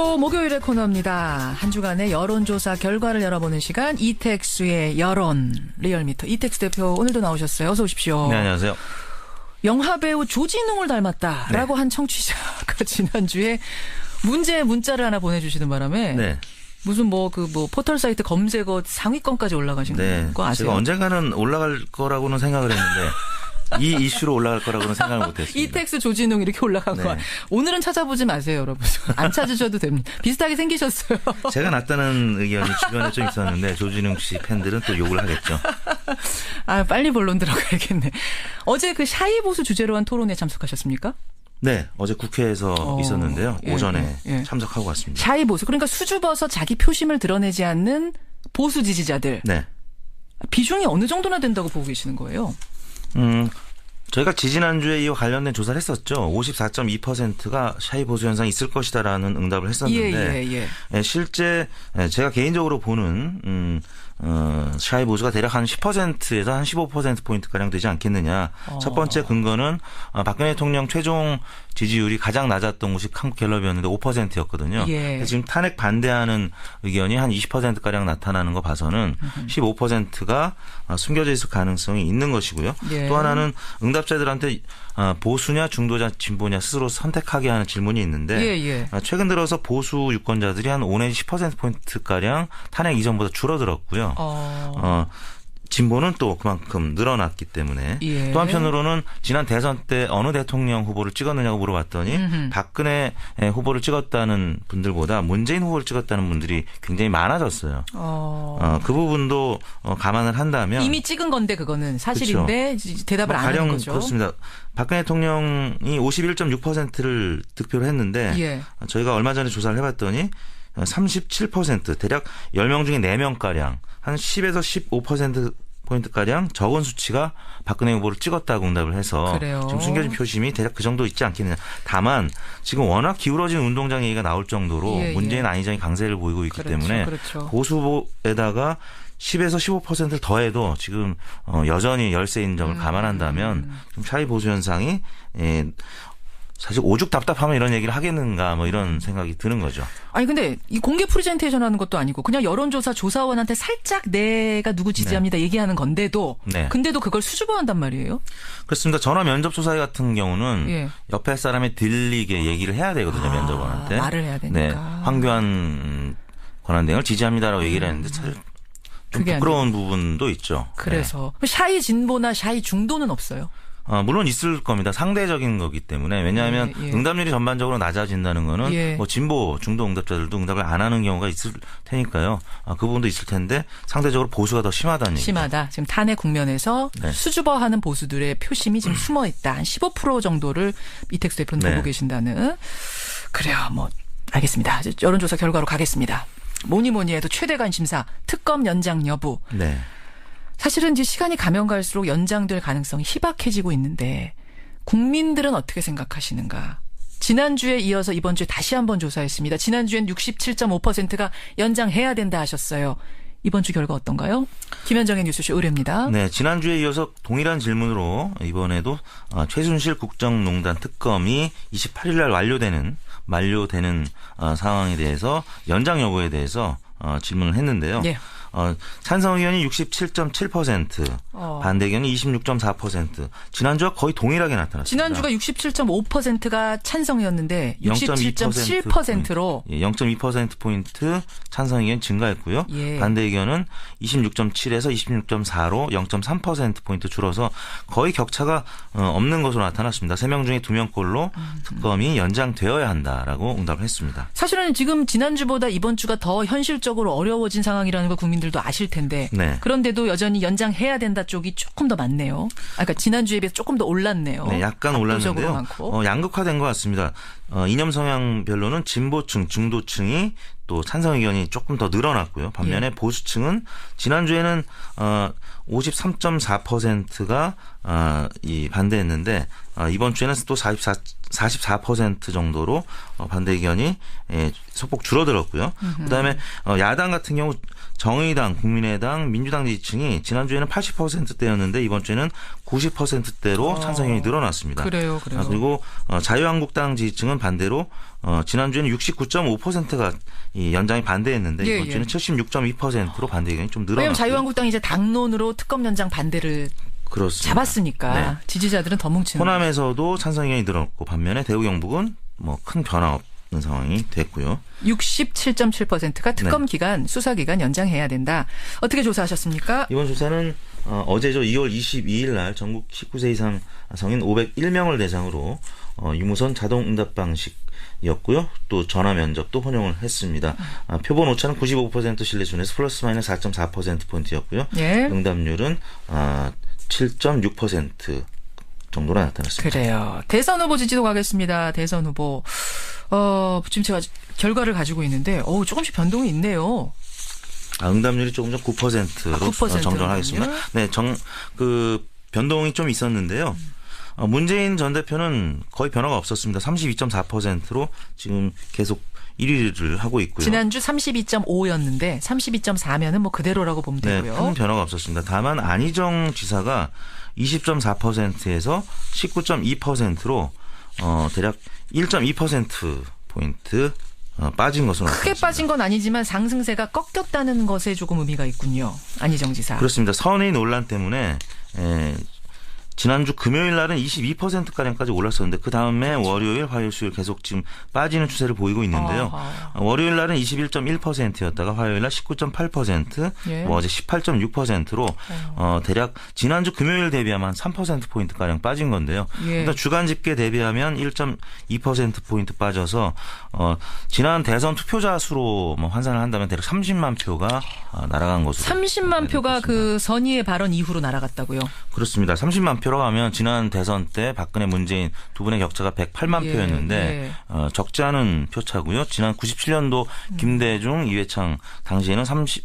또 목요일의 코너입니다. 한 주간의 여론조사 결과를 열어보는 시간 이택수의 여론 리얼미터 이택수 대표 오늘도 나오셨어요. 어서 오십시오. 네, 안녕하세요. 영화 배우 조진웅을 닮았다라고 네. 한 청취자가 지난주에 문제 문자를 하나 보내주시는 바람에 네. 무슨 뭐 그뭐 포털 사이트 검색어 상위권까지 올라가신 네. 거 아세요? 제가 언젠가는 올라갈 거라고는 생각을 했는데 이 이슈로 올라갈 거라고는 생각을 못 했습니다. 이택수 조진웅 이렇게 올라간 네. 거 오늘은 찾아보지 마세요, 여러분. 안 찾으셔도 됩니다. 비슷하게 생기셨어요. 제가 낫다는 의견이 주변에 좀 있었는데 조진웅 씨 팬들은 또 욕을 하겠죠. 아, 빨리 본론 들어가야겠네. 어제 그 샤이 보수 주제로 한 토론에 참석하셨습니까? 네, 어제 국회에서 어, 있었는데요. 예, 오전에 예, 예. 참석하고 왔습니다. 샤이 보수. 그러니까 수줍어서 자기 표심을 드러내지 않는 보수 지지자들. 네. 비중이 어느 정도나 된다고 보고 계시는 거예요? 음, 저희가 지지난주에 이와 관련된 조사를 했었죠. 54.2%가 샤이 보수 현상이 있을 것이다라는 응답을 예, 했었는데 예, 예. 예, 실제 예, 제가 개인적으로 보는 음, 어, 샤이 보수가 대략 한 10%에서 한 15% 포인트 가량 되지 않겠느냐. 어. 첫 번째 근거는 어, 박근혜 대통령 최종 지지율이 가장 낮았던 곳이 한국 갤럽이었는데 5%였거든요. 예. 지금 탄핵 반대하는 의견이 한 20% 가량 나타나는 거 봐서는 15%가 어, 숨겨져 있을 가능성이 있는 것이고요. 예. 또 하나는 응답자들한테 어, 보수냐 중도냐 진보냐 스스로 선택하게 하는 질문이 있는데 예, 예. 아, 최근 들어서 보수 유권자들이 한 5 내지 10%포인트 가량 탄핵 이전보다 줄어들었고요. 어. 어, 진보는 또 그만큼 늘어났기 때문에 예. 또 한편으로는 지난 대선 때 어느 대통령 후보를 찍었느냐고 물어봤더니 음흠. 박근혜 후보를 찍었다는 분들보다 문재인 후보를 찍었다는 분들이 굉장히 많아졌어요. 어. 어, 그 부분도 어, 감안을 한다면 이미 찍은 건데 그거는 사실인데 대답을 안뭐 가령 하는 거죠. 그렇습니다. 박근혜 대통령이 51.6%를 득표를 했는데 예. 저희가 얼마 전에 조사를 해봤더니 37% 대략 10명 중에 4명가량 한 10에서 15% 포인트가량 적은 수치가 박근혜 후보를 찍었다고 응답을 해서 그래요. 지금 숨겨진 표심이 대략 그 정도 있지 않겠느냐. 다만 지금 워낙 기울어진 운동장 얘기가 나올 정도로 예, 예. 문재인 안희정이 강세를 보이고 있기 그렇죠, 때문에 그렇죠. 보수 후보에다가 10에서 15%를 더해도 지금 어, 여전히 열세인 음. 점을 감안한다면 좀 차이 보수 현상이 예, 사실 오죽 답답하면 이런 얘기를 하겠는가 뭐 이런 생각이 드는 거죠. 아니 근데 이 공개 프레젠테이션 하는 것도 아니고 그냥 여론조사 조사원한테 살짝 내가 누구 지지합니다 얘기하는 건데도 네. 근데도 그걸 수줍어 한단 말이에요. 그렇습니다. 전화 면접 조사 같은 경우는 예. 옆에 사람이 들리게 얘기를 해야 되거든요. 아, 면접원한테. 말을 해야 되니까. 네. 황교안 권한대행을 지지합니다라고 얘기를 했는데 사실 좀 음. 부끄러운 부분도 있죠. 그래서 샤이 진보나 샤이 중도는 없어요. 어, 물론 있을 겁니다. 상대적인 거기 때문에. 왜냐하면 예, 예. 응답률이 전반적으로 낮아진다는 거는 예. 뭐 진보, 중도 응답자들도 응답을 안 하는 경우가 있을 테니까요. 아, 그 부분도 있을 텐데 상대적으로 보수가 더 심하다는 얘기죠. 심하다. 지금 탄핵 국면에서 네. 수줍어하는 보수들의 표심이 지금 숨어 있다. 한 15% 정도를 이택수 대표는 네. 보고 계신다는. 그래요. 뭐 알겠습니다. 여론조사 결과로 가겠습니다. 뭐니 뭐니 해도 최대 관심사 특검 연장 여부. 네. 사실은 이제 시간이 가면 갈수록 연장될 가능성이 희박해지고 있는데 국민들은 어떻게 생각하시는가? 지난주에 이어서 이번 주에 다시 한번 조사했습니다. 지난주엔 67.5%가 연장해야 된다 하셨어요. 이번 주 결과 어떤가요? 김현정의 뉴스쇼 의뢰입니다. 네, 지난주에 이어서 동일한 질문으로 이번에도 어, 최순실 국정농단 특검이 28일 날 완료되는 만료되는 어, 상황에 대해서 연장 여부에 대해서 어, 질문을 했는데요. 예. 어, 찬성 의견이 67.7%, 어. 반대 의견이 26.4%. 지난주와 거의 동일하게 나타났습니다. 지난주가 67.5%가 찬성이었는데 67.7%로 예, 0.2% 포인트 찬성 의견 증가했고요. 예. 반대 의견은 26.7에서 26.4로 0.3% 포인트 줄어서 거의 격차가 어, 없는 것으로 나타났습니다. 3명 중에 2명꼴로 음. 특검이 연장되어야 한다라고 응답을 했습니다. 사실은 지금 지난주보다 이번 주가 더 현실적으로 어려워진 상황이라는 걸 국민 들도 아실 텐데 네. 그런데도 여전히 연장해야 된다 쪽이 조금 더 많네요. 아, 그러니까 지난주에 비해서 조금 더 올랐네요. 네, 약간 올랐는데요. 많고. 어, 양극화된 것 같습니다. 어, 이념 성향별로는 진보층, 중도층이 또 찬성 의견이 조금 더 늘어났고요. 반면에 예. 보수층은 지난주에는 어 53.4%가 어, 이 반대했는데 어, 이번 주에는 또 44, 44% 정도로 어, 반대 의견이 예, 소폭 줄어들었고요. 그다음에 어, 야당 같은 경우 정의당, 국민의당, 민주당 지지층이 지난주에는 80%대였는데 이번 주에는 90%대로 어. 찬성 의견이 늘어났습니다. 그래요, 그래요. 아, 그리고 어, 자유한국당 지지층은 반대로 어, 지난주에는 69.5%가 이 연장에 반대했는데 예, 이번 예. 주는 76.2%로 반대 의견이 좀 늘어났고요. 자유한국당이 이제 당론으로 특검 연장 반대를 그렇습니다. 잡았으니까 네. 지지자들은 더 뭉치는. 호남에서도 찬성 의견이 늘어났고 반면에 대구 경북은 뭐 큰 변화 없는 상황이 됐고요. 67.7%가 특검 네. 기간, 수사 기간 연장해야 된다. 어떻게 조사하셨습니까? 이번 조사는 어, 어제죠 2월 22일 날 전국 19세 이상 성인 501명을 대상으로 어, 유무선 자동 응답 방식이었고요. 또 전화 면접도 혼용을 했습니다. 아, 표본 오차는 95% 신뢰 수준에서 플러스 마이너스 4.4% 포인트였고요. 예. 응답률은 아, 7.6% 정도로 나타났습니다. 그래요. 대선 후보 지지도 가겠습니다. 대선 후보. 어, 지금 제가 결과를 가지고 있는데, 어우, 조금씩 변동이 있네요. 아, 응답률이 조금 전 9%로 아, 9% 정정하겠습니다. 군요. 네, 정, 그, 변동이 좀 있었는데요. 어, 문재인 전 대표는 거의 변화가 없었습니다. 32.4%로 지금 계속 1위를 하고 있고요. 지난주 32.5였는데, 32.4면은 뭐 그대로라고 보면 네, 되고요. 큰 변화가 없었습니다. 다만 안희정 지사가 20.4%에서 19.2%로 어, 대략 1.2% 포인트 어, 빠진 것으로 크게 나타났습니다. 빠진 건 아니지만 상승세가 꺾였다는 것에 조금 의미가 있군요. 안희정 지사. 그렇습니다. 선의 논란 때문에 에, 지난주 금요일 날은 22%가량까지 올랐었는데 그 다음에 월요일, 화요일, 수요일 계속 지금 빠지는 추세를 보이고 있는데요. 아하. 월요일 날은 21.1%였다가 화요일 날 19.8%, 예. 뭐 어제 18.6%로 어, 대략 지난주 금요일 대비하면 한 3%포인트 가량 빠진 건데요. 예. 일단 주간 집계 대비하면 1.2%포인트 빠져서 어, 지난 대선 투표자 수로 뭐 환산을 한다면 대략 30만 표가 어, 날아간 것으로 30만 표가 네, 그렇습니다. 그 선의의 발언 이후로 날아갔다고요. 그렇습니다. 30만 표로 하면 지난 대선 때 박근혜 문재인 두 분의 격차가 108만 예, 표였는데 예. 어, 적지 않은 표차고요. 지난 97년도 김대중, 이회창 당시에는 30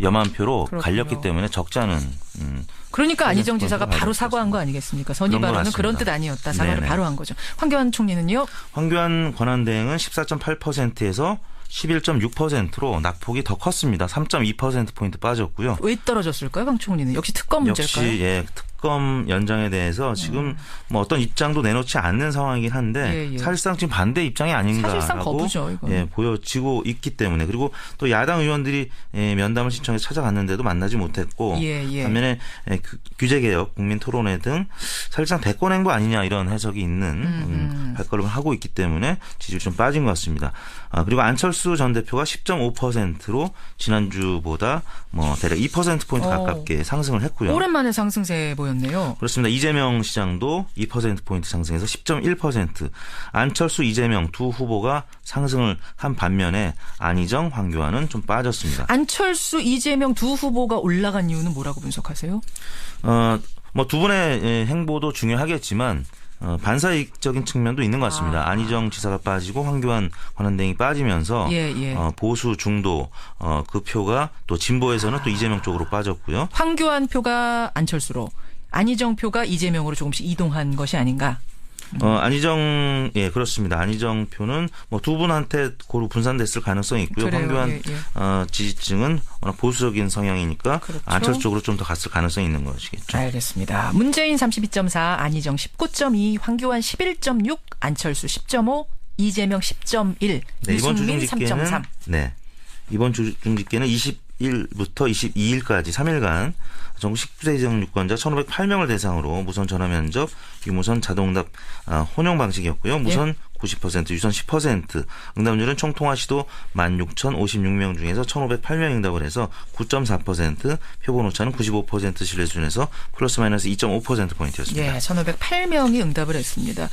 여만 표로 그렇군요. 갈렸기 때문에 적지 않은 음, 그러니까 안희정 지사가 바로 걸 사과한 거 아니겠습니까? 선의 발언은 그런. 뜻 아니었다. 사과를 네네. 바로 한 거죠. 황교안 총리는요. 황교안 권한대행은 14.8%에서 11.6%로 낙폭이 더 컸습니다. 3.2% 포인트 빠졌고요. 왜 떨어졌을까요, 강 총리는? 역시 특검 문제일까요? 역시 예 특 검 연장에 대해서 지금 뭐 어떤 입장도 내놓지 않는 상황이긴 한데 예, 예. 사실상 지금 반대 입장이 아닌가라고 거부죠. 예, 보여지고 있기 때문에 그리고 또 야당 의원들이 예, 면담을 신청해 서 찾아갔는데도 만나지 못했고 예, 예. 반면에 예, 그 규제 개혁, 국민 토론회 등 사실상 대권 행보 아니냐 이런 해석이 있는 음, 발걸음을 하고 있기 때문에 지지율 좀 빠진 것 같습니다. 아, 그리고 안철수 전 대표가 10.5%로 지난주보다 뭐 대략 2% 포인트 오. 가깝게 상승을 했고요. 오랜만에 상승세 보였 네요. 그렇습니다. 이재명 시장도 2%포인트 상승해서 10.1%. 안철수, 이재명 두 후보가 상승을 한 반면에 안희정, 황교안은 좀 빠졌습니다. 안철수, 이재명 두 후보가 올라간 이유는 뭐라고 분석하세요? 어, 뭐 두 분의 예, 행보도 중요하겠지만 어, 반사이익적인 측면도 있는 것 같습니다. 아. 안희정 지사가 빠지고 황교안 권한대행이 빠지면서 예, 예. 어, 보수 중도 어, 그 표가 또 진보에서는 또 이재명 쪽으로 빠졌고요. 황교안 표가 안철수로, 안희정 표가 이재명으로 조금씩 이동한 것이 아닌가? 어, 안희정, 예, 그렇습니다. 안희정 표는 뭐 두 분한테 고루 분산됐을 가능성이 있고요. 그래요. 황교안 예, 예. 어, 지지층은 워낙 보수적인 성향이니까 그렇죠. 안철수 쪽으로 좀 더 갔을 가능성이 있는 것이겠죠. 알겠습니다. 문재인 32.4, 안희정 19.2, 황교안 11.6, 안철수 10.5, 이재명 10.1, 네, 이번 주중 집계는 3.3. 네. 이번 주중 집계는 20 일부터 22일까지 3일간 전국 19세 이상 유권자 1,508명을 대상으로 무선 전화 면접, 유무선 자동응답 아, 혼용 방식이었고요. 무선 90%, 유선 10%, 응답률은 총 통화 시도 16,056명 중에서 1,508명 응답을 해서 9.4%, 표본 오차는 95% 신뢰 수준에서 플러스 마이너스 2.5% 포인트였습니다. 예, 1,508명이 응답을 했습니다.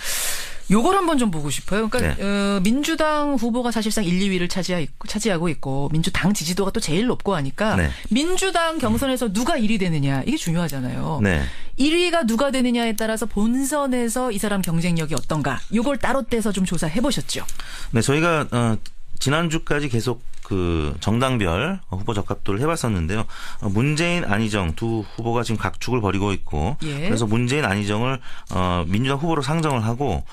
요걸 한번 좀 보고 싶어요. 그러니까 네. 어, 민주당 후보가 사실상 1, 2위를 차지하, 차지하고 있고 민주당 지지도가 또 제일 높고 하니까 네. 민주당 경선에서 누가 1위 되느냐 이게 중요하잖아요. 네. 1위가 누가 되느냐에 따라서 본선에서 이 사람 경쟁력이 어떤가 요걸 따로 떼서 좀 조사해 보셨죠. 네, 저희가 어, 지난주까지 계속 그 정당별 후보 적합도를 해봤었는데요. 어, 문재인, 안희정 두 후보가 지금 각축을 벌이고 있고, 예. 그래서 문재인, 안희정을 어, 민주당 후보로 상정을 하고.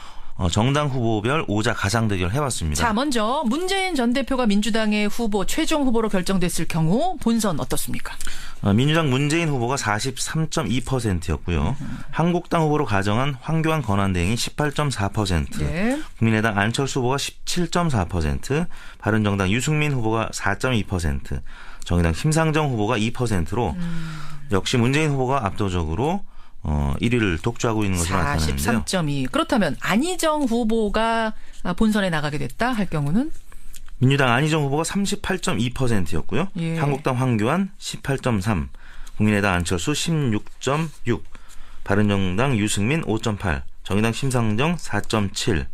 어, 정당 후보별 오자 가상 대결 해봤습니다. 자, 먼저 문재인 전 대표가 민주당의 후보 최종 후보로 결정됐을 경우 본선 어떻습니까? 어, 민주당 문재인 후보가 43.2%였고요. 한국당 후보로 가정한 황교안 권한대행이 18.4%, 예. 국민의당 안철수 후보가 17.4%, 바른정당 유승민 후보가 4.2%, 정의당 심상정 후보가 2%로 역시 문재인 후보가 압도적으로 어, 1위를 독주하고 있는 것으로 나타나는데요. 43.2. 그렇다면 안희정 후보가 본선에 나가게 됐다 할 경우는 민주당 안희정 후보가 38.2%였고요. 예. 한국당 황교안 18.3, 국민의당 안철수 16.6, 바른정당 유승민 5.8, 정의당 심상정 4.7.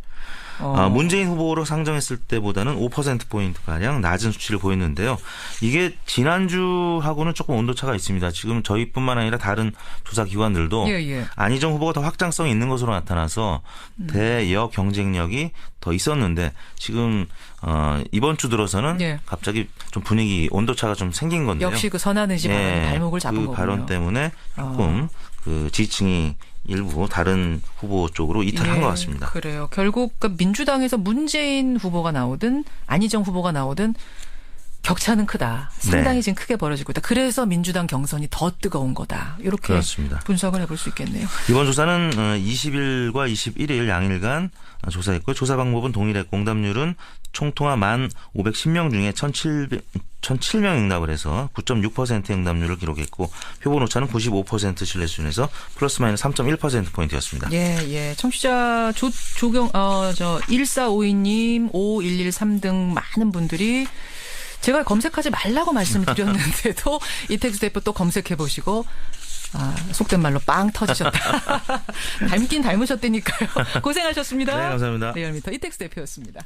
어, 아, 문재인 후보로 상정했을 때보다는 5%포인트 가량 낮은 수치를 보였는데요. 이게 지난주하고는 조금 온도차가 있습니다. 지금 저희뿐만 아니라 다른 조사 기관들도 예, 예. 안희정 후보가 더 확장성이 있는 것으로 나타나서 음. 대여 경쟁력이 더 있었는데 지금 어 이번 주 들어서는 예. 갑자기 좀 분위기 온도차가 좀 생긴 건데요. 역시 그 선한 의지 발언 발목을 잡은 그 거군요. 발언 때문에 조금 그 지지층이 일부 다른 후보 쪽으로 이탈한 예, 것 같습니다. 그래요. 결국 그 민주당에서 문재인 후보가 나오든 안희정 후보가 나오든 격차는 크다. 상당히 네. 지금 크게 벌어지고 있다. 그래서 민주당 경선이 더 뜨거운 거다. 이렇게 그렇습니다. 분석을 해볼 수 있겠네요. 이번 조사는 20일과 21일 양일간 조사했고 조사 방법은 동일했고 응답률은 총 통화 만 510명 중에 1,700 1,007명 응답을 해서 9.6% 응답률을 기록했고 표본 오차는 95% 신뢰 수준에서 플러스 마이너스 3.1% 포인트였습니다. 예, 예. 청취자 조, 조경, 어, 저, 1452님, 5113 등 많은 분들이 제가 검색하지 말라고 말씀드렸는데도 이택수 대표 또 검색해 보시고 아, 속된 말로 빵 터지셨다. 닮긴 닮으셨다니까요. 고생하셨습니다. 네, 감사합니다. 리얼미터 이택수 대표였습니다.